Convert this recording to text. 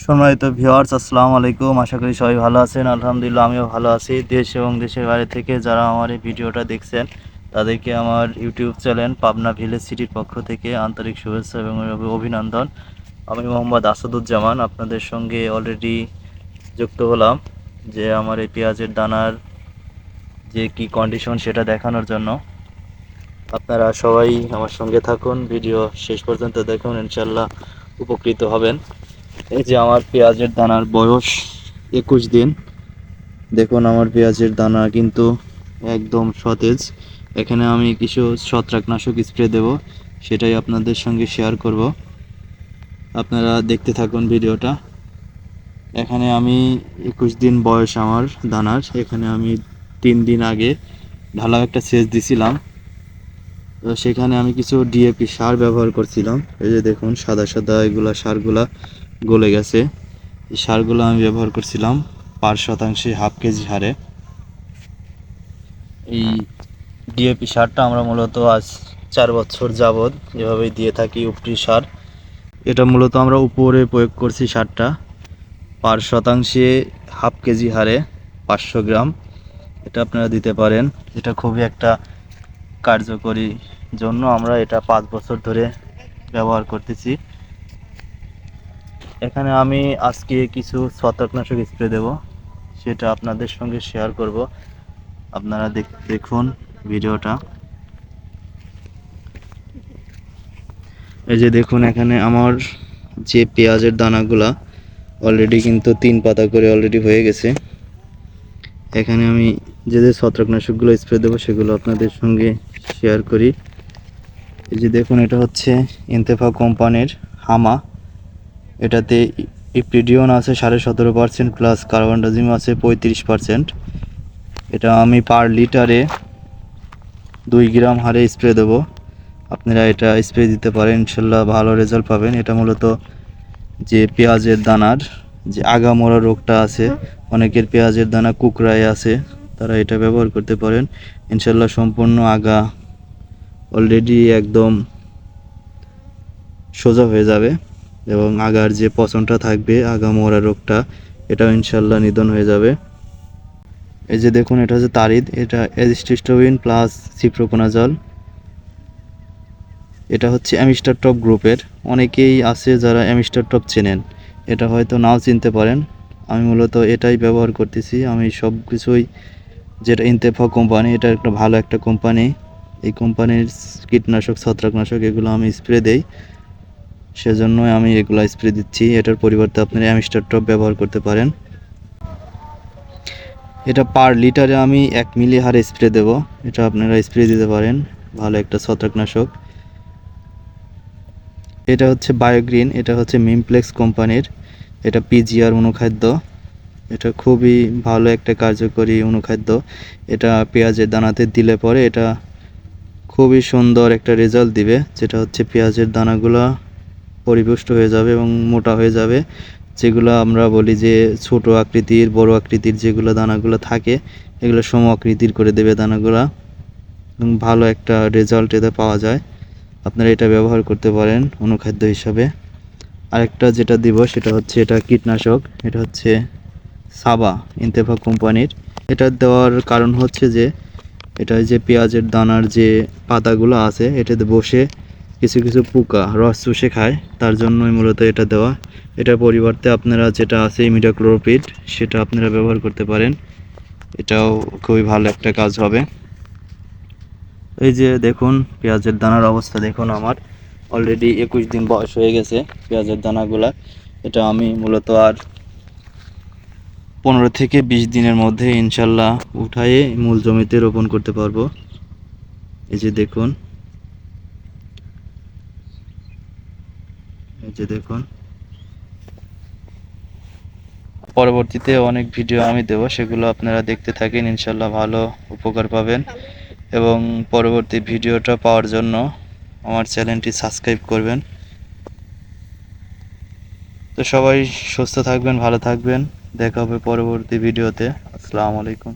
সম্মানিত ভিউয়ার্স আসসালামু আলাইকুম। আশা করি সবাই ভালো আছেন। আলহামদুলিল্লাহ, আমিও ভালো আছি। দেশ এবং দেশের বাইরে থেকে যারা আমার এই ভিডিওটা দেখছেন, তাদেরকে আমার ইউটিউব চ্যানেল পাবনা ভিলেজ সিটির পক্ষ থেকে আন্তরিক শুভেচ্ছা এবং অভিনন্দন। আমি মোহাম্মদ আসাদুজ্জামান, আপনাদের সঙ্গে অলরেডি যুক্ত হলাম যে আমার এই পেঁয়াজের দানার যে কি কন্ডিশন সেটা দেখানোর জন্য। আপনারা সবাই আমার সঙ্গে থাকুন, ভিডিও শেষ পর্যন্ত দেখুন ইনশাল্লাহ উপকৃত হবেন। এই যে আমার পেঁয়াজের দানার বয়স একুশ দিন। দেখুন আমার পেঁয়াজের দানা কিন্তু একদম সতেজ। এখানে আমি কিছু ছত্রাকনাশক স্প্রে দেব, সেটাই আপনাদের সঙ্গে শেয়ার করব। আপনারা দেখতে থাকুন ভিডিওটা। এখানে আমি একুশ দিন বয়স আমার দানার। এখানে আমি তিন দিন আগে ঢালা একটা সেচ দিছিলাম। তো সেখানে আমি কিছু ডিএপি সার ব্যবহার করছিলাম। এই যে দেখুন, সাদা সাদা এগুলা সারগুলা গলে গেছে। এই সারগুলো আমি ব্যবহার করছিলাম পার শতাংশে হাফ কেজি হারে। এই ডিএপি সারটা আমরা মূলত আজ চার বছর যাবৎ এভাবেই দিয়ে থাকি উপরি সার। এটা মূলত আমরা উপরে প্রয়োগ করছি সারটা। পার শতাংশে হাফ কেজি হারে পাঁচশো গ্রাম। এটা আপনারা দিতে পারেন। এটা খুবই একটা কার্যকরী জন্য আমরা এটা পাঁচ বছর ধরে ব্যবহার করতেছি। এখানে আমি আজকে কিছু ছত্রাকনাশক স্প্রে দেব। সেটা আপনাদের সঙ্গে শেয়ার করব। আপনারা দেখ- দেখুন ভিডিওটা। এই যে দেখুন এখানে আমার যে পেঁয়াজের দানাগুলা অলরেডি কিন্তু তিন পাতা করে অলরেডি হয়ে গেছে। এখানে আমি যে যে ছত্রাকনাশকগুলো স্প্রে দেবো, সেগুলো আপনাদের সঙ্গে শেয়ার করি। এই যে দেখুন, এটা হচ্ছে ইন্তেফা কোম্পানির হামা। এটাতে ইপ্রিডিয়ন আছে সাড়ে সতেরো পার্সেন্ট প্লাস কার্বনডাজিম আছে পঁয়ত্রিশ পার্সেন্ট। এটা আমি পার লিটারে দুই গ্রাম হারে স্প্রে দেবো। আপনারা এটা স্প্রে দিতে পারেন, ইনশাল্লাহ ভালো রেজাল্ট পাবেন। এটা মূলত যে পেঁয়াজের দানার যে আগামোড়া রোগটা আছে, অনেকের পেঁয়াজের দানা কুকড়ায় আছে, তারা এটা ব্যবহার করতে পারেন। ইনশাল্লাহ সম্পূর্ণ আগা অলরেডি একদম সোজা হয়ে যাবে। এবং আগার যে পচনটা থাকবে, আগা মোড়া রোগটা, এটাও ইনশাল্লাহ নিধন হয়ে যাবে। এই যে দেখুন, এটা হচ্ছে তারিদ, এটা এজিস্টিস্টোবিন প্লাস সিপ্রোকোনাজল এটা হচ্ছে অ্যামিস্টার টপ গ্রুপের। অনেকেই আছে যারা অ্যামিস্টার টপ চেনেন। এটা হয়তো নাও চিনতে পারেন। আমি মূলত এটাই ব্যবহার করতেছি। আমি সব কিছুই যেটা ইন্তেফা কোম্পানি, এটা একটা ভালো একটা কোম্পানি। এই কোম্পানির কীটনাশক, ছত্রাকনাশক, এগুলো আমি স্প্রে দেই। সেজন্যই আমি এগুলো স্প্রে দিচ্ছি। এটার পরিবর্তে আপনারা অ্যামিস্টার টপ ব্যবহার করতে পারেন। এটা পার লিটারে আমি এক মিলি হারে স্প্রে দেব। এটা আপনারা স্প্রে দিতে পারেন। ভালো একটা ছত্রাকনাশক। এটা হচ্ছে বায়োগ্রিন এটা হচ্ছে মিমপ্লেক্স কোম্পানির। এটা পিজিআর অনুখাদ্য। এটা খুবই ভালো একটা কার্যকরী অনুখাদ্য। এটা পেঁয়াজের দানাতে দিলে পরে এটা খুবই সুন্দর একটা রেজাল্ট দিবে। যেটা হচ্ছে পেঁয়াজের দানাগুলো পরিপুষ্ট হয়ে যাবে এবং মোটা হয়ে যাবে। যেগুলো আমরা বলি যে ছোট আকৃতির, বড় আকৃতির যেগুলো দানাগুলো থাকে, এগুলো সম আকৃতির করে দেবে দানাগুলো। এবং ভালো একটা রেজাল্ট এতে পাওয়া যায়। আপনারা এটা ব্যবহার করতে পারেন অনুখাদ্য হিসাবে। আরেকটা যেটা দিব সেটা হচ্ছে এটা কীটনাশক, এটা হচ্ছে সাবা, ইন্তেফা কোম্পানির। এটা দেওয়ার কারণ হচ্ছে যে, এটা যে পেঁয়াজের দানার যে পাতাগুলো আছে, এটাতে বসে কিছু কিছু পোকা, রস চুষে খায়, তার জন্যই মূলত এটা দেওয়া। এটার পরিবর্তে আপনারা যেটা আছে ইমিডাক্লোরোপিড সেটা আপনারা ব্যবহার করতে পারেন। এটাও খুবই ভালো একটা কাজ হবে। এই যে দেখুন, পেঁয়াজের দানার অবস্থা দেখুন আমার। অলরেডি একুশ দিন বয়স হয়ে গেছে পেঁয়াজের দানাগুলা। এটা আমি মূলত আর পনেরো থেকে বিশ দিনের মধ্যে ইনশাল্লাহ উঠায়ে মূল জমিতে রোপণ করতে পারব। এই যে দেখুন যে দেখুন। পরবর্তীতে অনেক ভিডিও আমি দেব, সেগুলো আপনারা দেখতে থাকেন ইনশাল্লাহ ভালো উপকার পাবেন। এবং পরবর্তী ভিডিওটা পাওয়ার জন্য আমার চ্যানেলটি সাবস্ক্রাইব করবেন। তো সবাই সুস্থ থাকবেন, ভালো থাকবেন। দেখা হবে পরবর্তী ভিডিওতে আসসালামু আলাইকুম।